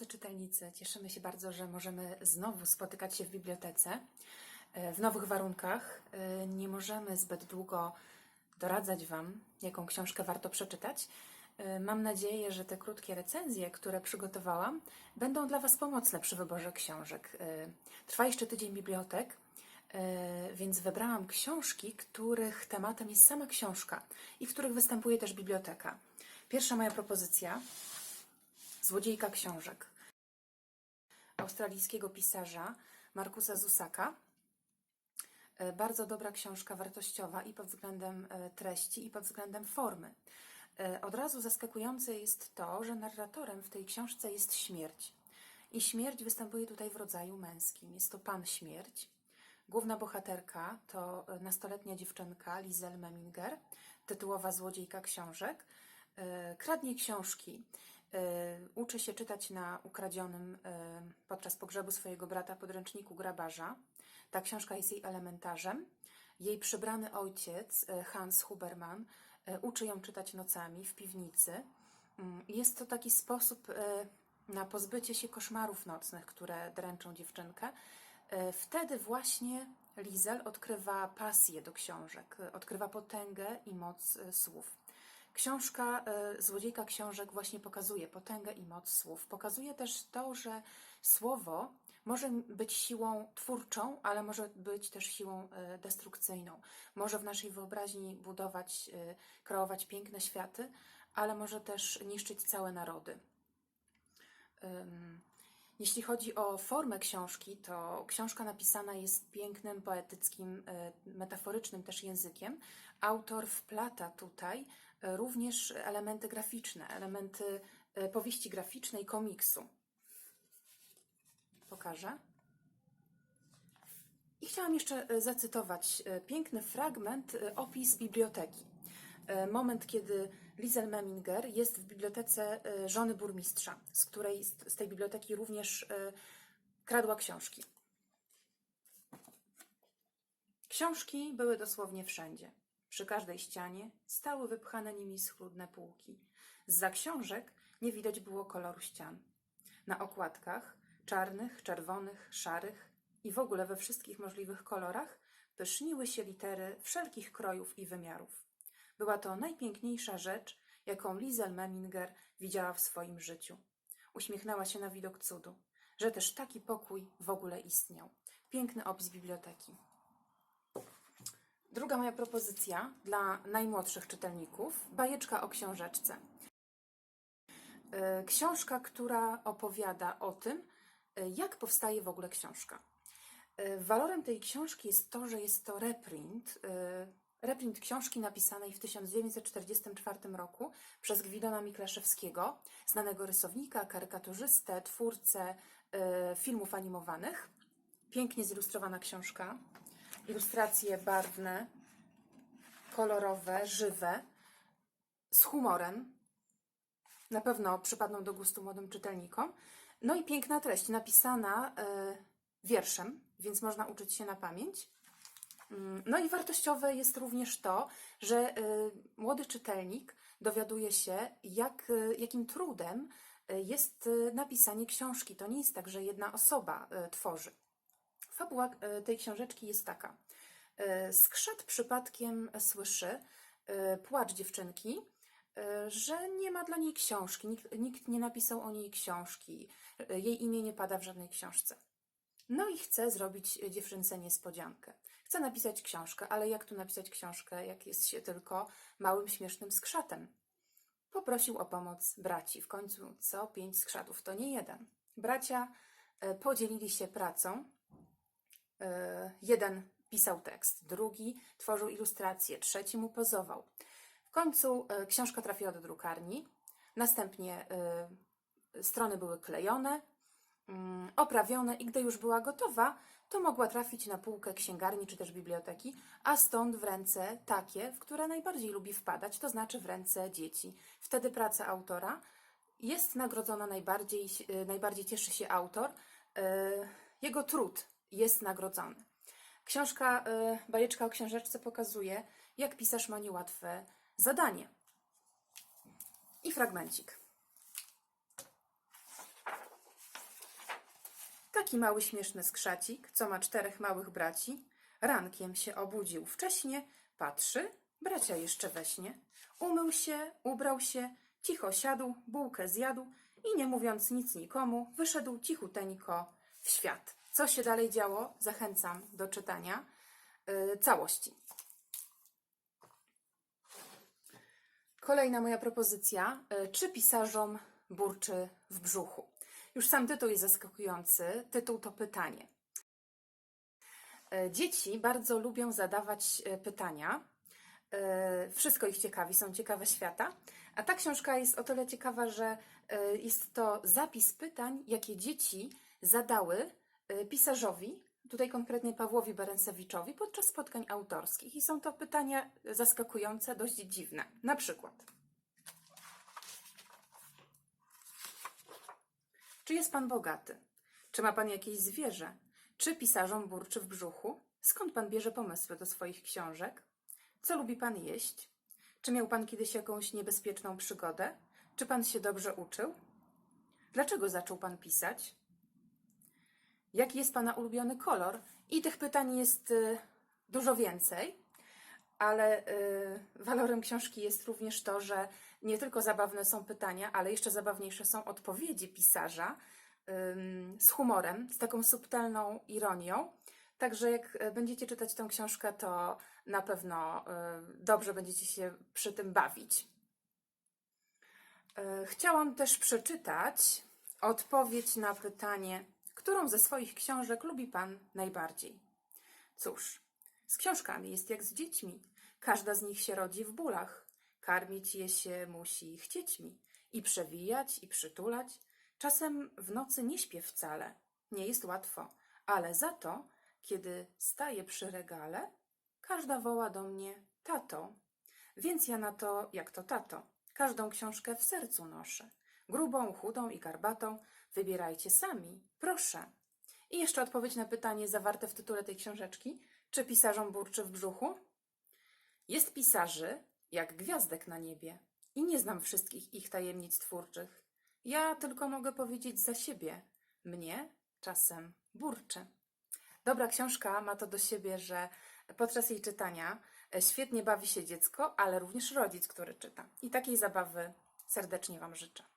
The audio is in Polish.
drodzy czytelnicy, cieszymy się bardzo, że możemy znowu spotykać się w bibliotece e, w nowych warunkach. E, Nie możemy zbyt długo doradzać Wam, jaką książkę warto przeczytać. E, Mam nadzieję, że te krótkie recenzje, które przygotowałam, będą dla Was pomocne przy wyborze książek. Trwa jeszcze tydzień bibliotek, więc wybrałam książki, których tematem jest sama książka i w których występuje też biblioteka. Pierwsza moja propozycja Złodziejka książek australijskiego pisarza Markusa Zusaka. E, Bardzo dobra książka, wartościowa i pod względem e, treści, i pod względem formy. E, Od razu zaskakujące jest to, że narratorem w tej książce jest śmierć. I śmierć występuje tutaj w rodzaju męskim. Jest to pan śmierć. Główna bohaterka to nastoletnia dziewczynka Lizel Meminger, tytułowa złodziejka książek. Kradnie książki, uczy się czytać na ukradzionym e, podczas pogrzebu swojego brata podręczniku grabarza. Ta książka jest jej elementarzem. Jej przybrany ojciec, e, Hans Huberman, uczy ją czytać nocami w piwnicy. Mm, Jest to taki sposób na pozbycie się koszmarów nocnych, które dręczą dziewczynkę. Wtedy właśnie Lizel odkrywa pasję do książek, odkrywa potęgę i moc słów. Książka e, Złodziejka Książek właśnie pokazuje potęgę i moc słów. Pokazuje też to, że słowo może być siłą twórczą, ale może być też siłą e, destrukcyjną. Może w naszej wyobraźni budować, e, kreować piękne światy, ale może też niszczyć całe narody. Jeśli chodzi o formę książki, to książka napisana jest pięknym, poetyckim, metaforycznym też językiem. Autor wplata tutaj również elementy graficzne, elementy e, powieści graficznej, komiksu. Pokażę. I chciałam jeszcze e, zacytować e, piękny fragment, opis biblioteki. Moment, kiedy Lizel Meminger jest w bibliotece żony burmistrza, z której z tej biblioteki również kradła książki. Książki były dosłownie wszędzie. Przy każdej ścianie stały wypchane nimi schludne półki. Zza książek nie widać było koloru ścian. Na okładkach czarnych, czerwonych, szarych i w ogóle we wszystkich możliwych kolorach pyszniły się litery wszelkich krojów i wymiarów. Była to najpiękniejsza rzecz, jaką Lizel Meminger widziała w swoim życiu. Uśmiechnęła się na widok cudu, że też taki pokój w ogóle istniał. Piękny opis biblioteki. Druga moja propozycja dla najmłodszych czytelników bajeczka o książeczce. E, Książka, która opowiada o tym, e, jak powstaje w ogóle książka. E, Walorem tej książki jest to, że jest to reprint, reprint książki napisanej w 1944 roku przez Gwidona Miklaszewskiego, znanego rysownika, karykaturzystę, twórcę filmów animowanych. Pięknie zilustrowana książka, ilustracje barwne, kolorowe, żywe, z humorem. Na pewno przypadną do gustu młodym czytelnikom. No i piękna treść, napisana e, wierszem, więc można uczyć się na pamięć. Mm, No i wartościowe jest również to, że e, młody czytelnik dowiaduje się, jak, e, jakim trudem jest napisanie książki. To nie jest tak, że jedna osoba tworzy. Fabuła e, tej książeczki jest taka. E, Skrzat przypadkiem słyszy e, płacz dziewczynki, że nie ma dla niej książki, nikt, nikt nie napisał o niej książki, jej imię nie pada w żadnej książce. No i chce zrobić dziewczynce niespodziankę. Chce napisać książkę, ale jak tu napisać książkę, jak jest się tylko małym, śmiesznym skrzatem? Poprosił o pomoc braci. W końcu co pięć skrzatów to nie jeden. Bracia podzielili się pracą. E, Jeden pisał tekst, drugi tworzył ilustracje, trzeci mu pozował. W końcu e, książka trafiła do drukarni, następnie e, strony były klejone, mm, oprawione i gdy już była gotowa, to mogła trafić na półkę księgarni czy też biblioteki, a stąd w ręce takie, w które najbardziej lubi wpadać, to znaczy w ręce dzieci. Wtedy praca autora jest nagrodzona najbardziej, najbardziej cieszy się autor, jego trud jest nagrodzony. Książka, e, bajeczka o książeczce pokazuje, jak pisarz ma niełatwe zadanie. I fragmencik. Taki mały śmieszny skrzacik, co ma czterech małych braci, rankiem się obudził wcześnie, patrzy, bracia jeszcze we śnie. Umył się, ubrał się, cicho siadł, bułkę zjadł i nie mówiąc nic nikomu, wyszedł cichuteńko w świat. Co się dalej działo? Zachęcam do czytania y, całości. Kolejna moja propozycja. y, Czy pisarzom burczy w brzuchu? Już sam tytuł jest zaskakujący. Tytuł to pytanie. E, Dzieci bardzo lubią zadawać pytania. Wszystko ich ciekawi, są ciekawe świata. A ta książka jest o tyle ciekawa, że jest to zapis pytań, jakie dzieci zadały pisarzowi, tutaj konkretnie Pawłowi Berensewiczowi, podczas spotkań autorskich. I są to pytania zaskakujące, dość dziwne. Na przykład. Czy jest pan bogaty? Czy ma pan jakieś zwierzę? Czy pisarzom burczy w brzuchu? Skąd pan bierze pomysły do swoich książek? Co lubi pan jeść? Czy miał pan kiedyś jakąś niebezpieczną przygodę? Czy pan się dobrze uczył? Dlaczego zaczął pan pisać? Jaki jest pana ulubiony kolor? I tych pytań jest y, dużo więcej, ale y, walorem książki jest również to, że nie tylko zabawne są pytania, ale jeszcze zabawniejsze są odpowiedzi pisarza z humorem, z taką subtelną ironią. Także jak e, będziecie czytać tę książkę, to na pewno y, dobrze będziecie się przy tym bawić. Chciałam też przeczytać odpowiedź na pytanie, którą ze swoich książek lubi Pan najbardziej. Cóż, z książkami jest jak z dziećmi. Każda z nich się rodzi w bólach. Karmić je się musi chcieć mi. I przewijać, i przytulać. Czasem w nocy nie śpię wcale. Nie jest łatwo. Ale za to, kiedy staję przy regale, każda woła do mnie tato. Więc ja na to, jak to tato. Każdą książkę w sercu noszę. Grubą, chudą i garbatą. Wybierajcie sami, proszę. I jeszcze odpowiedź na pytanie zawarte w tytule tej książeczki. Czy pisarzom burczy w brzuchu? Jest pisarzy jak gwiazdek na niebie i nie znam wszystkich ich tajemnic twórczych. Ja tylko mogę powiedzieć za siebie. Mnie czasem burczy. Dobra książka ma to do siebie, że podczas jej czytania e, świetnie bawi się dziecko, ale również rodzic, który czyta. I takiej zabawy serdecznie Wam życzę.